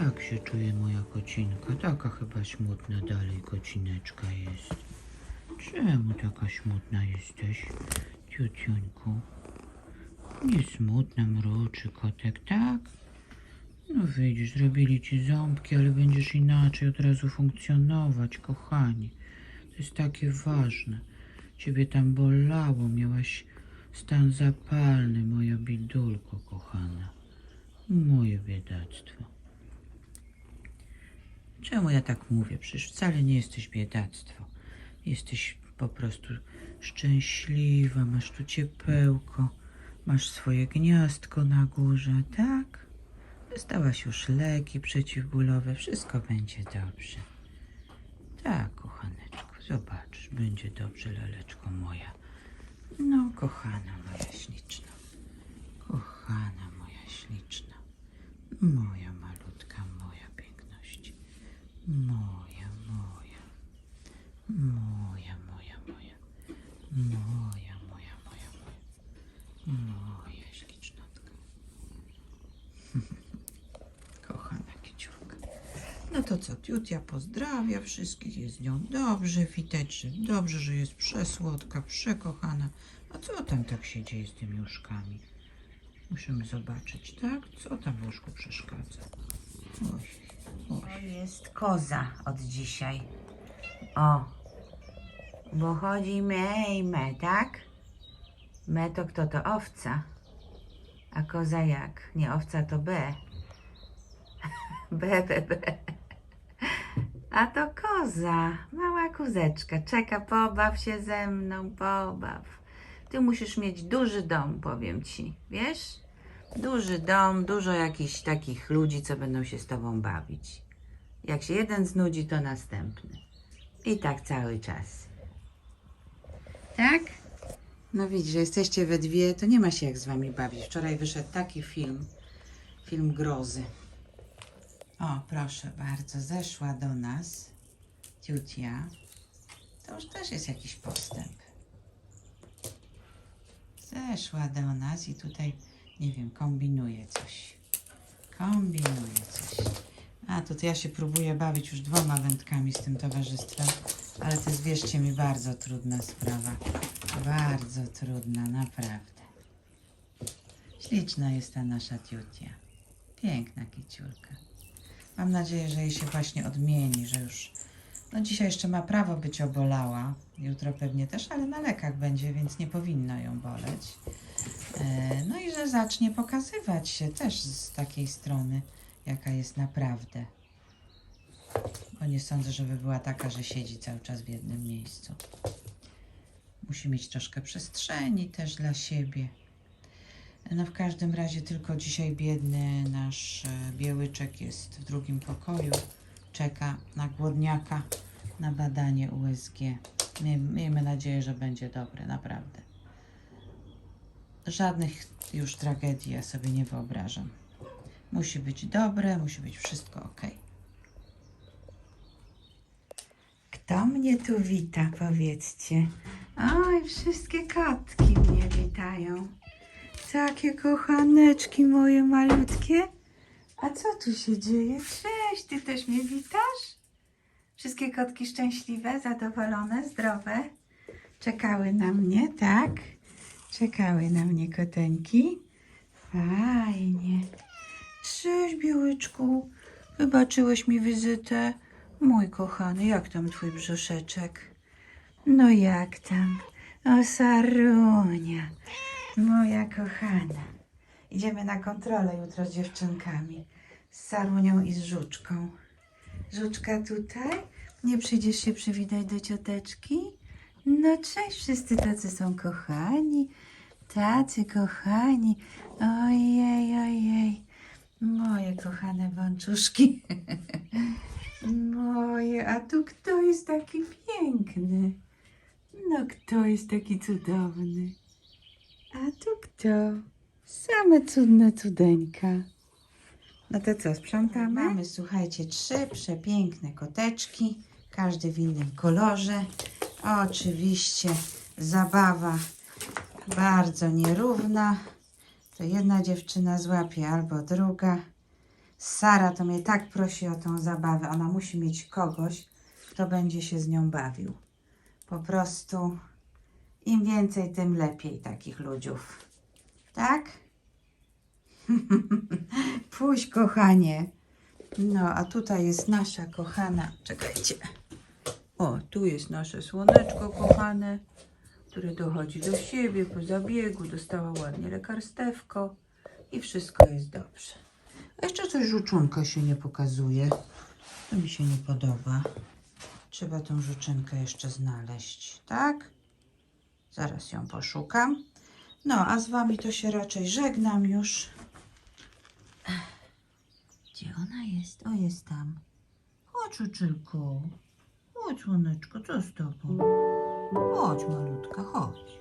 Jak się czuje moja kocinka? Taka chyba smutna dalej kocineczka jest. Czemu taka smutna jesteś, ciuciuńku? Nie smutna, mruczy kotek, tak? No widzisz, zrobili ci ząbki, ale będziesz inaczej od razu funkcjonować, kochani. To jest takie ważne. Ciebie tam bolało, miałaś stan zapalny, moja bidulko kochana. Moje biedactwo. Czemu ja tak mówię? Przecież wcale nie jesteś biedactwo. Jesteś po prostu szczęśliwa, masz tu ciepełko, masz swoje gniazdko na górze, tak? Dostałaś już leki przeciwbólowe, wszystko będzie dobrze. Tak, kochaneczku, zobaczysz, będzie dobrze, laleczko moja. Kochana moja śliczna. Kochana moja śliczna. Moja malutka, moja piękność. Moja, moja. Moja, moja, moja. Moja, moja, moja, moja. Moja ślicznotka. Kochana kiciurka. No to co, Tiutia pozdrawia wszystkich, jest z nią dobrze, widać, że dobrze, że jest przesłodka, przekochana. A co tam tak się dzieje z tymi łóżkami? Musimy zobaczyć, tak? Co tam w łóżku przeszkadza? Oj, To jest koza od dzisiaj. O, bo chodzi me i me, tak? Me to kto to? Owca. A koza jak? Nie, owca to B. B, B, B. A to koza, mała kuzeczka. Czeka, pobaw się ze mną, pobaw. Ty musisz mieć duży dom, powiem ci, wiesz? Duży dom, dużo jakichś takich ludzi, co będą się z tobą bawić. Jak się jeden znudzi, to następny. I tak cały czas. Tak? No widzisz, że jesteście we dwie, to nie ma się jak z wami bawić. Wczoraj wyszedł taki film, film grozy. O, proszę bardzo, zeszła do nas ciucia. To już też jest jakiś postęp. Zeszła do nas i tutaj, nie wiem, kombinuje coś. Kombinuje coś. A, tutaj ja się próbuję bawić już dwoma wędkami z tym towarzystwem, ale to jest, wierzcie mi, bardzo trudna sprawa. Bardzo trudna, naprawdę. Śliczna jest ta nasza tiutia. Piękna kiciulka. Mam nadzieję, że jej się właśnie odmieni, że już. No dzisiaj jeszcze ma prawo być obolała, jutro pewnie też, ale na lekach będzie, więc nie powinno ją boleć. E, No i że zacznie pokazywać się też z takiej strony, jaka jest naprawdę. Bo nie sądzę, żeby była taka, że siedzi cały czas w jednym miejscu. Musi mieć troszkę przestrzeni też dla siebie. No w każdym razie tylko dzisiaj biedny nasz e, białyczek jest w drugim pokoju. Czeka na głodniaka, na badanie USG. Miej- Miejmy nadzieję, że będzie dobre, naprawdę. Żadnych już tragedii ja sobie nie wyobrażam. Musi być dobre, musi być wszystko ok. Kto mnie tu wita, powiedzcie? Oj, wszystkie kotki mnie witają. Takie kochaneczki moje malutkie. A co tu się dzieje? Cześć, ty też mnie witasz? Wszystkie kotki szczęśliwe, zadowolone, zdrowe? Czekały na mnie, tak? Czekały na mnie koteńki. Fajnie. Cześć, Białyczku. Wybaczyłeś mi wizytę? Mój kochany, jak tam twój brzuszeczek? No jak tam? O, Sarunia, moja kochana. Idziemy na kontrolę jutro z dziewczynkami. Z Sarunią i z Żuczką. Żuczka tutaj? Nie przyjdziesz się przywitać do cioteczki? No cześć, wszyscy tacy są kochani. Tacy kochani. Ojej, ojej. Moje kochane wączuszki. Moje, a tu kto jest taki piękny? No kto jest taki cudowny? A tu kto? Same cudne cudeńka. No to co, sprzątamy? Mamy, słuchajcie, trzy przepiękne koteczki, każdy w innym kolorze. Oczywiście zabawa bardzo nierówna. To jedna dziewczyna złapie albo druga. Sara to mnie tak prosi o tą zabawę. Ona musi mieć kogoś, kto będzie się z nią bawił. Po prostu im więcej, tym lepiej takich ludziów. Tak? Pójdź, kochanie. No, a tutaj jest nasza kochana. Czekajcie. O, tu jest nasze słoneczko kochane, które dochodzi do siebie po zabiegu. Dostała ładnie lekarstewko i wszystko jest dobrze. A jeszcze coś żuczunka się nie pokazuje. To mi się nie podoba. Trzeba tą żuczynkę jeszcze znaleźć, tak? Zaraz ją poszukam. No, a z wami to się raczej żegnam już. Gdzie ona jest? O, jest tam. Chodź, Uczylku. Chodź, słoneczko, co z tobą? Chodź, malutka, chodź.